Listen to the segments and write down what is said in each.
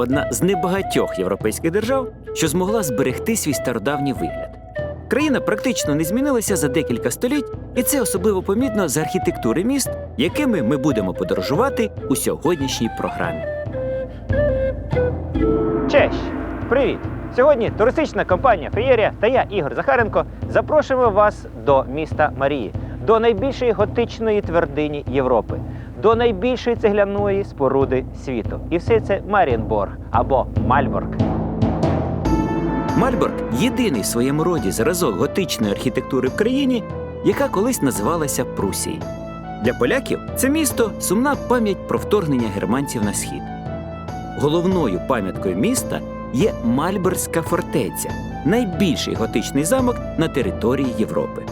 одна з небагатьох європейських держав, що змогла зберегти свій стародавній вигляд. Країна практично не змінилася за декілька століть, і це особливо помітно з архітектури міст, якими ми будемо подорожувати у сьогоднішній програмі. Честь! Привіт! Сьогодні туристична компанія Феєрія та я, Ігор Захаренко, запрошуємо вас до міста Марії, до найбільшої готичної твердині Європи, до найбільшої цегляної споруди світу. І все це Марієнборг або Мальборг. Мальборг єдиний в своєму роді зразок готичної архітектури в країні, яка колись називалася Прусією. Для поляків це місто сумна пам'ять про вторгнення германців на схід. Головною пам'яткою міста є Мальборзька фортеця, найбільший готичний замок на території Європи.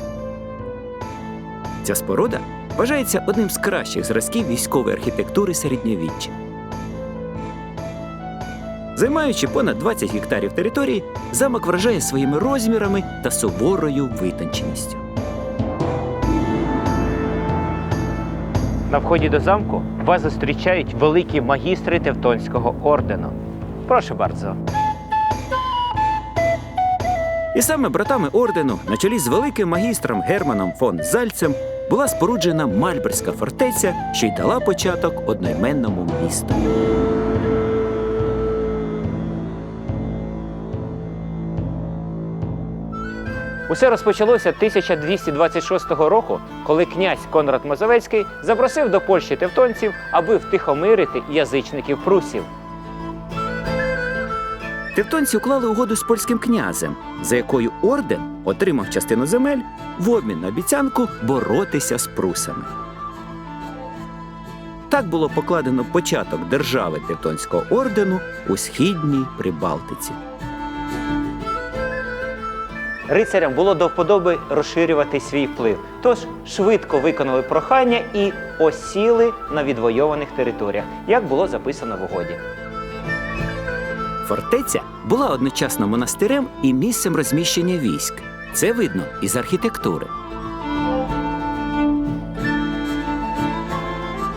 Ця споруда вважається одним з кращих зразків військової архітектури середньовіччя. Займаючи понад 20 гектарів території, замок вражає своїми розмірами та суворою витонченістю. На вході до замку вас зустрічають великі магістри Тевтонського ордену. Прошу bardzo. І саме братами ордену, на чолі з великим магістром Германом фон Зальцем, була споруджена Мальберська фортеця, що й дала початок одноіменному місту. Усе розпочалося 1226 року, коли князь Конрад Мазовецький запросив до Польщі тевтонців, аби втихомирити язичників прусів. Тевтонці уклали угоду з польським князем, за якою орден отримав частину земель в обмін на обіцянку боротися з прусами. Так було покладено початок держави Тевтонського ордену у східній Прибалтиці. Рицарям було до вподоби розширювати свій вплив, тож швидко виконали прохання і осіли на відвойованих територіях, як було записано в угоді. Фортеця була одночасно монастирем і місцем розміщення військ. Це видно із архітектури.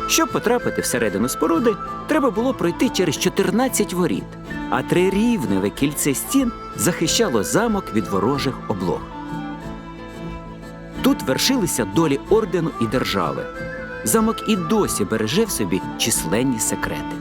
Щоб потрапити всередину споруди, треба було пройти через 14 воріт, а трирівневе кільце стін захищало замок від ворожих облог. Тут вершилися долі ордену і держави. Замок і досі береже в собі численні секрети.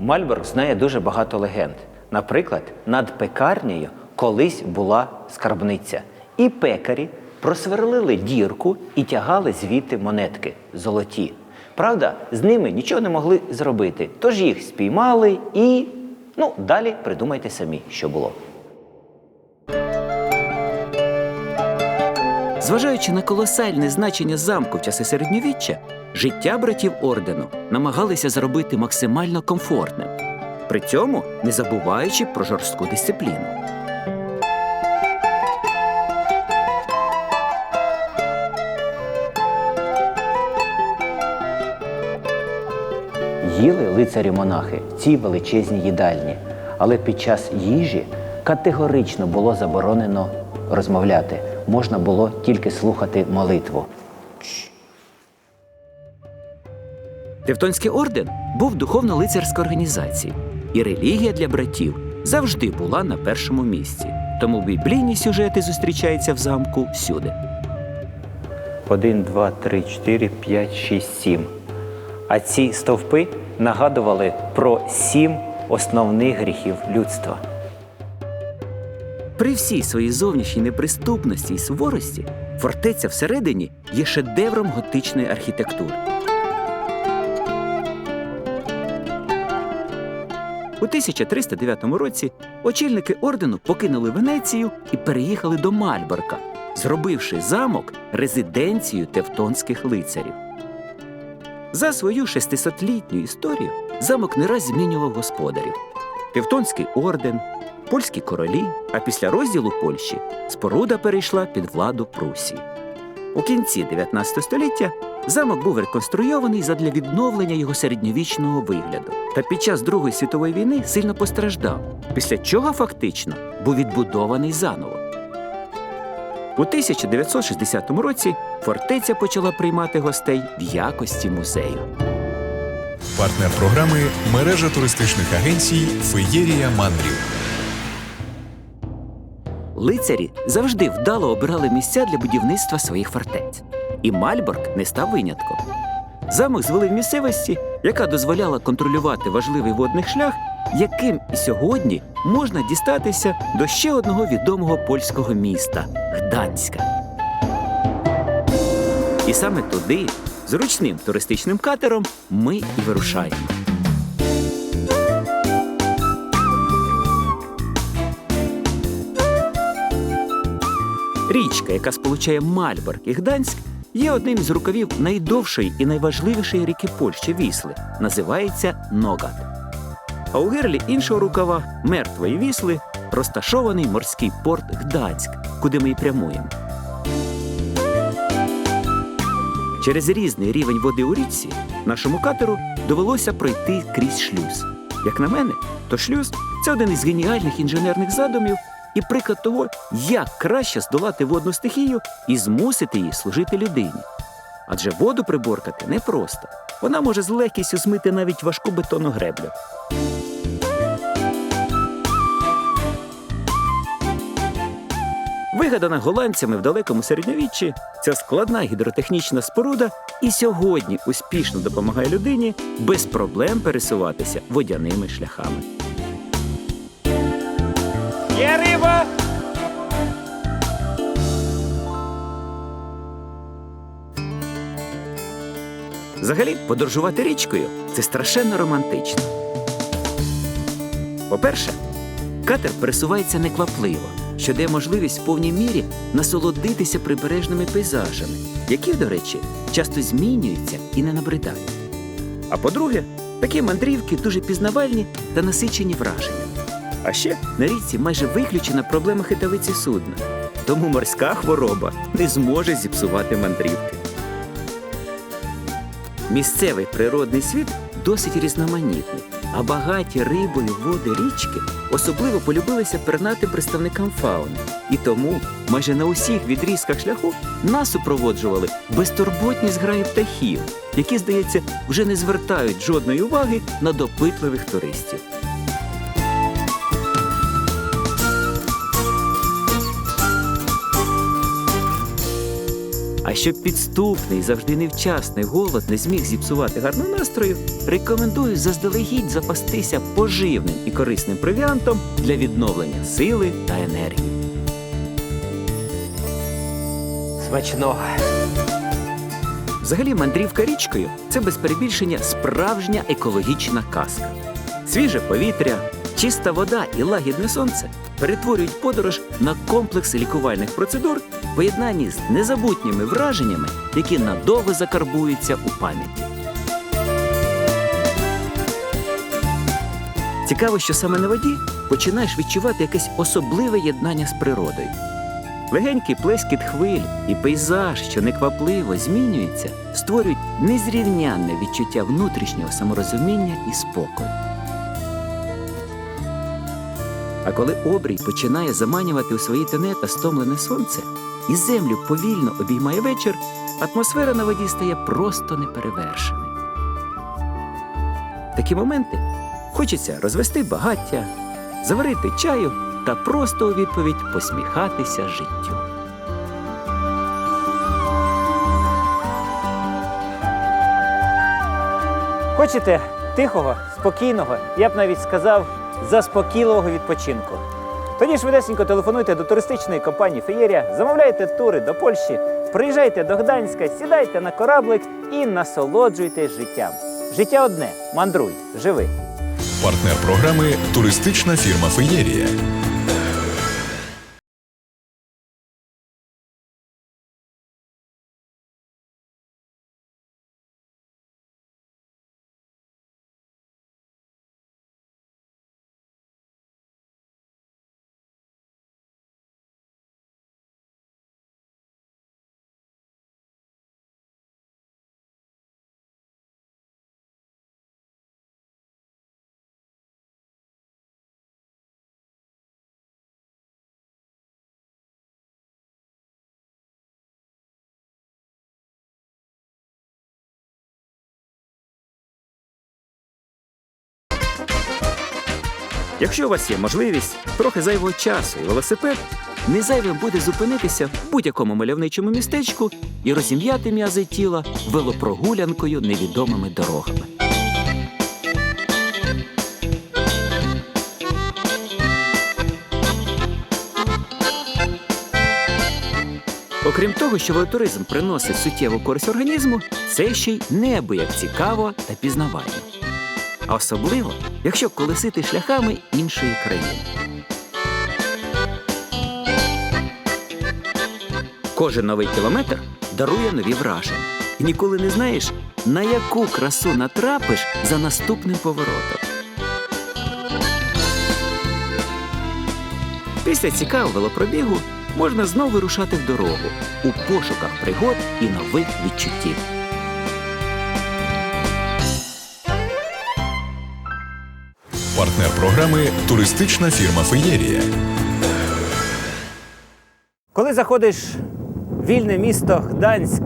Мальборг знає дуже багато легенд. Наприклад, над пекарнею колись була скарбниця, і пекарі просверлили дірку і тягали звідти монетки золоті. Правда, з ними нічого не могли зробити, тож їх спіймали і. Ну, далі придумайте самі, що було. Зважаючи на колосальне значення замку в часи середньовіччя, життя братів ордену намагалися зробити максимально комфортним, при цьому не забуваючи про жорстку дисципліну. Їли лицарі-монахи в цій величезній їдальні, але під час їжі категорично було заборонено розмовляти. Можна було тільки слухати молитву. Тевтонський орден був духовно-лицарською організацією, і релігія для братів завжди була на першому місці. Тому біблійні сюжети зустрічаються в замку всюди. 1, 2, 3, 4, 5, 6, 7. А ці стовпи нагадували про сім основних гріхів людства. При всій своїй зовнішній неприступності і суворості фортеця всередині є шедевром готичної архітектури. У 1309 році очільники ордену покинули Венецію і переїхали до Мальборка, зробивши замок резиденцією тевтонських лицарів. За свою 600-літню історію замок не раз змінював господарів. Тевтонський орден, польські королі, а після розділу Польщі споруда перейшла під владу Прусії. У кінці 19 століття замок був реконструйований задля відновлення його середньовічного вигляду. Та під час Другої світової війни сильно постраждав, після чого фактично був відбудований заново. У 1960 році фортеця почала приймати гостей в якості музею. Партнер програми мережа туристичних агенцій Феєрія Мандрів. Лицарі завжди вдало обирали місця для будівництва своїх фортець. І Мальборг не став винятком. Замок звели в місцевості, яка дозволяла контролювати важливий водний шлях, яким і сьогодні можна дістатися до ще одного відомого польського міста Гданська. І саме туди, зручним туристичним катером, ми і вирушаємо. Річка, яка сполучає Мальборг і Гданськ, є одним із рукавів найдовшої і найважливішої ріки Польщі Вісли. Називається Ногат. А у гирлі іншого рукава мертвої вісли розташований морський порт Гданськ, куди ми й прямуємо. Через різний рівень води у річці нашому катеру довелося пройти крізь шлюз. Як на мене, то шлюз це один із геніальних інженерних задумів і приклад того, як краще здолати водну стихію і змусити її служити людині. Адже воду приборкати непросто. Вона може з легкістю змити навіть важку бетонну греблю. Вигадана голландцями в далекому середньовіччі, ця складна гідротехнічна споруда і сьогодні успішно допомагає людині без проблем пересуватися водяними шляхами. Є риба! Взагалі, подорожувати річкою це страшенно романтично. По-перше, катер пересувається неквапливо, що дає можливість в повній мірі насолодитися прибережними пейзажами, які, до речі, часто змінюються і не набридають. А по-друге, такі мандрівки дуже пізнавальні та насичені враженнями. А ще на річці майже виключена проблема хитавиці судна, тому морська хвороба не зможе зіпсувати мандрівки. Місцевий природний світ досить різноманітний, а багаті рибою води річки особливо полюбилися пернатим представникам фауни. І тому майже на усіх відрізках шляху нас супроводжували безтурботні зграї птахів, які, здається, вже не звертають жодної уваги на допитливих туристів. А щоб підступний, завжди невчасний голод не зміг зіпсувати гарного настрою, рекомендую заздалегідь запастися поживним і корисним провіантом для відновлення сили та енергії. Смачного. Взагалі, мандрівка річкою це без перебільшення справжня екологічна казка. Свіже повітря, чиста вода і лагідне сонце перетворюють подорож на комплекс лікувальних процедур в поєднанні з незабутніми враженнями, які надовго закарбуються у пам'яті. Цікаво, що саме на воді починаєш відчувати якесь особливе єднання з природою. Легенький плескіт хвиль і пейзаж, що неквапливо змінюється, створюють незрівнянне відчуття внутрішнього саморозуміння і спокою. А коли обрій починає заманювати у свої тени та стомлене сонце, і землю повільно обіймає вечір, атмосфера на воді стає просто неперевершеною. Такі моменти хочеться розвести багаття, заварити чаю та просто у відповідь посміхатися життю. Хочете тихого, спокійного, я б навіть сказав, заспокійливого відпочинку. Тоді швидесенько телефонуйте до туристичної компанії Феєрія, замовляйте тури до Польщі, приїжджайте до Гданська, сідайте на кораблик і насолоджуйтесь життям. Життя одне мандруй, живи. Партнер програми туристична фірма Феєрія. Якщо у вас є можливість, трохи зайвого часу і велосипед, не зайвим буде зупинитися в будь-якому мальовничому містечку і розім'яти м'язи тіла велопрогулянкою невідомими дорогами. Окрім того, що велотуризм приносить суттєву користь організму, це ще й неабияк цікаво та пізнавально. Особливо, якщо колесити шляхами іншої країни. Кожен новий кілометр дарує нові враження. І ніколи не знаєш, на яку красу натрапиш за наступним поворотом. Після цікавого велопробігу можна знову вирушати в дорогу у пошуках пригод і нових відчуттів. Партнер програми туристична фірма Феєрія. Коли заходиш в вільне місто Гданськ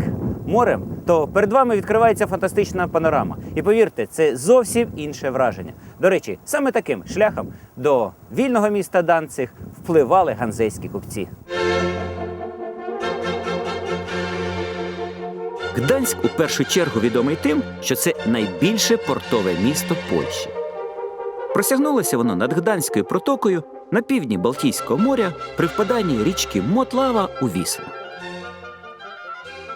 морем, то перед вами відкривається фантастична панорама. І повірте, це зовсім інше враження. До речі, саме таким шляхом до вільного міста Данциг впливали ганзейські купці. Гданськ у першу чергу відомий тим, що це найбільше портове місто Польщі. Просягнулося воно над Гданською протокою на півдні Балтійського моря при впаданні річки Мотлава у Віслу.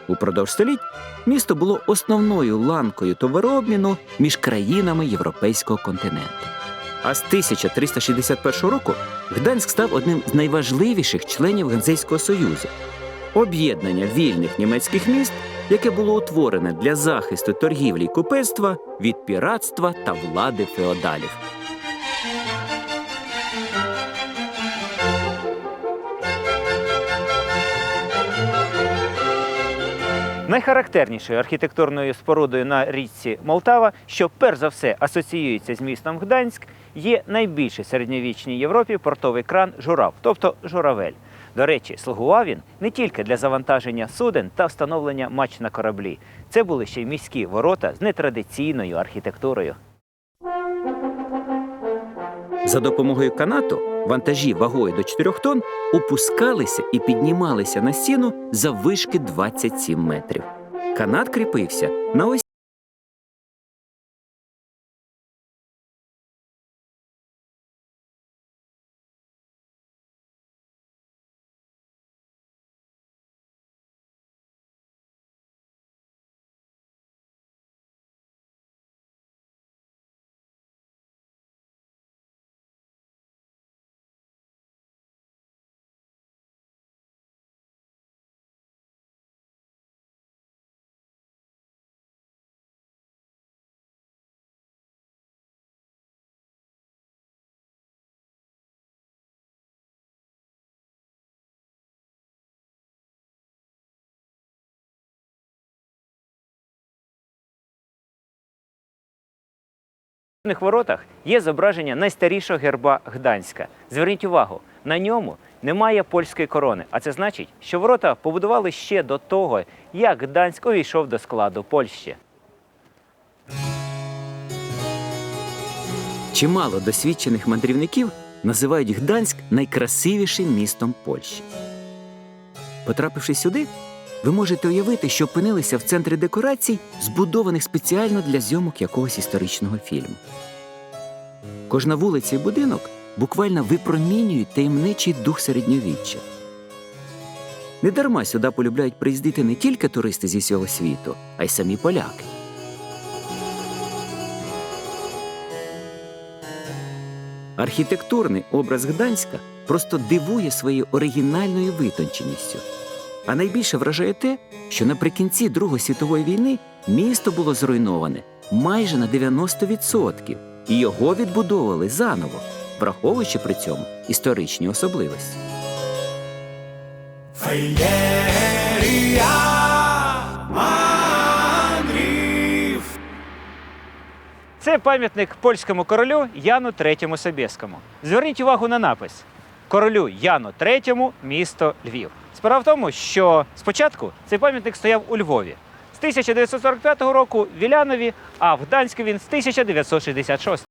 Упродовж століть місто було основною ланкою товарообміну між країнами європейського континенту. А з 1361 року Гданськ став одним з найважливіших членів Ганзейського союзу об'єднання вільних німецьких міст, яке було утворене для захисту торгівлі й купецтва від піратства та влади феодалів. Найхарактернішою архітектурною спорудою на річці Молтава, що перш за все асоціюється з містом Гданськ, є найбільший середньовічній Європі портовий кран журав, тобто журавель. До речі, слугував він не тільки для завантаження суден та встановлення мач на кораблі. Це були ще й міські ворота з нетрадиційною архітектурою. За допомогою канату вантажі вагою до 4 тонн опускалися і піднімалися на стіну за вишки 27 метрів. Канат кріпився на ось Них воротах є зображення найстарішого герба Гданська. Зверніть увагу, на ньому немає польської корони, а це значить, що ворота побудували ще до того, як Гданськ увійшов до складу Польщі. чимало досвідчених мандрівників називають Гданськ найкрасивішим містом Польщі. Потрапивши сюди, ви можете уявити, що опинилися в центрі декорацій, збудованих спеціально для зйомок якогось історичного фільму. Кожна вулиця і будинок буквально випромінюють таємничий дух середньовіччя. Недарма сюди полюбляють приїздити не тільки туристи зі всього світу, а й самі поляки. Архітектурний образ Гданська просто дивує своєю оригінальною витонченістю. А найбільше вражає те, що наприкінці Другої світової війни місто було зруйноване майже на 90%, і його відбудовували заново, враховуючи при цьому історичні особливості. Це пам'ятник польському королю Яну III Собєскому. Зверніть увагу на напис: королю Яну III, місто Львів. Справа в тому, що спочатку цей пам'ятник стояв у Львові. З 1945 року Вілянові, а в Гданську він з 1966.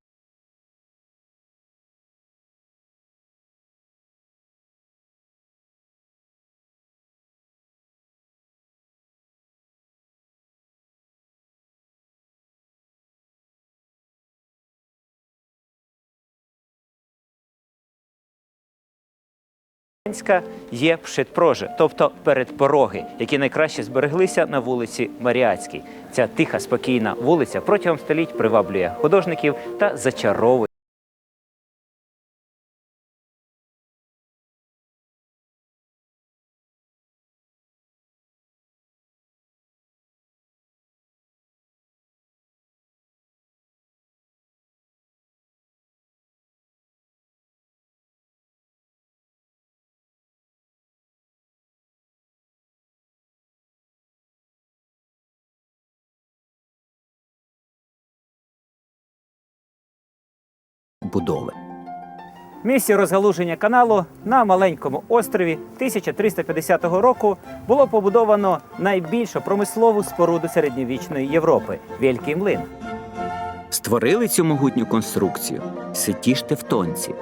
Гданська є пшитпроже, тобто передпороги, які найкраще збереглися на вулиці Маріацькій. Ця тиха, спокійна вулиця протягом століть приваблює художників та зачаровує. Будови. В розгалуження каналу на маленькому острові 1350 року було побудовано найбільшу промислову споруду середньовічної Європи Вельський млин. Створили цю могутню конструкцію ситі ж тевтонці.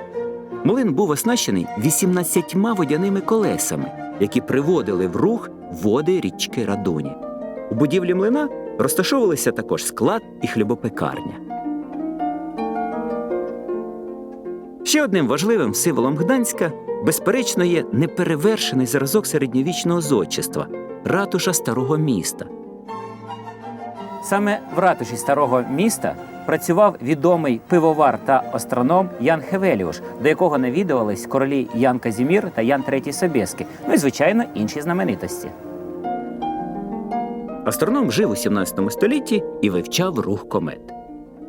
Млин був оснащений 18 водяними колесами, які приводили в рух води річки Радоні. У будівлі млина розташовувалися також склад і хлібопекарня. Ще одним важливим символом Гданська, безперечно, є неперевершений зразок середньовічного зодчества ратуша старого міста. Саме в ратуші старого міста працював відомий пивовар та астроном Ян Хевеліуш, до якого навідувались королі Ян Казімір та Ян III Собєски, ну і звичайно інші знаменитості. Астроном жив у 17 столітті і вивчав рух комет.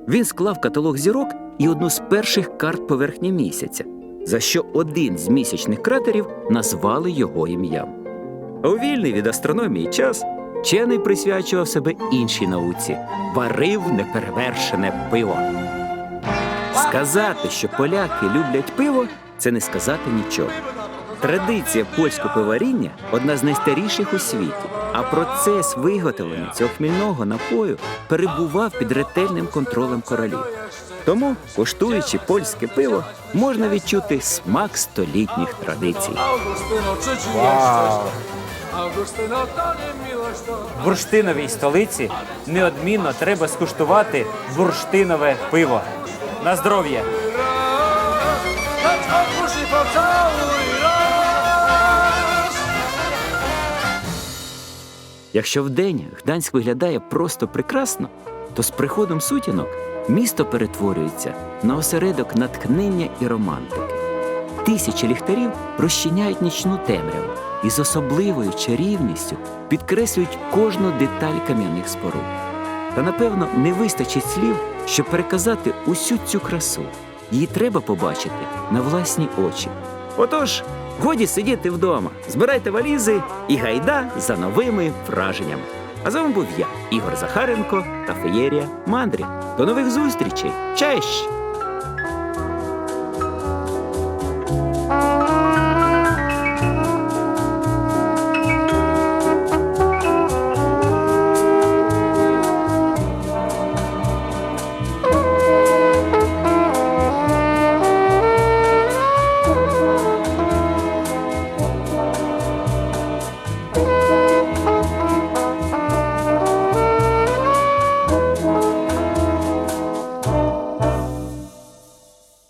Він склав каталог зірок і одну з перших карт поверхні місяця, за що один з місячних кратерів назвали його ім'ям. У вільний від астрономії час вчений присвячував себе іншій науці варив неперевершене пиво. Сказати, що поляки люблять пиво, це не сказати нічого. Традиція польського пиваріння одна з найстаріших у світі, а процес виготовлення цього хмільного напою перебував під ретельним контролем королів. Тому, коштуючи польське пиво, можна відчути смак столітніх традицій. В бурштиновій столиці неодмінно треба скуштувати бурштинове пиво. На здоров'я! Якщо вдень Гданськ виглядає просто прекрасно, то з приходом сутінок місто перетворюється на осередок натхнення і романтики. Тисячі ліхтарів розчиняють нічну темряву і з особливою чарівністю підкреслюють кожну деталь кам'яних споруд. Та напевно не вистачить слів, щоб переказати усю цю красу. Її треба побачити на власні очі. Отож, годі сидіти вдома, збирайте валізи і гайда за новими враженнями. А з вами був я, Ігор Захаренко та Феєрія Мандрі. До нових зустрічей! Чаще!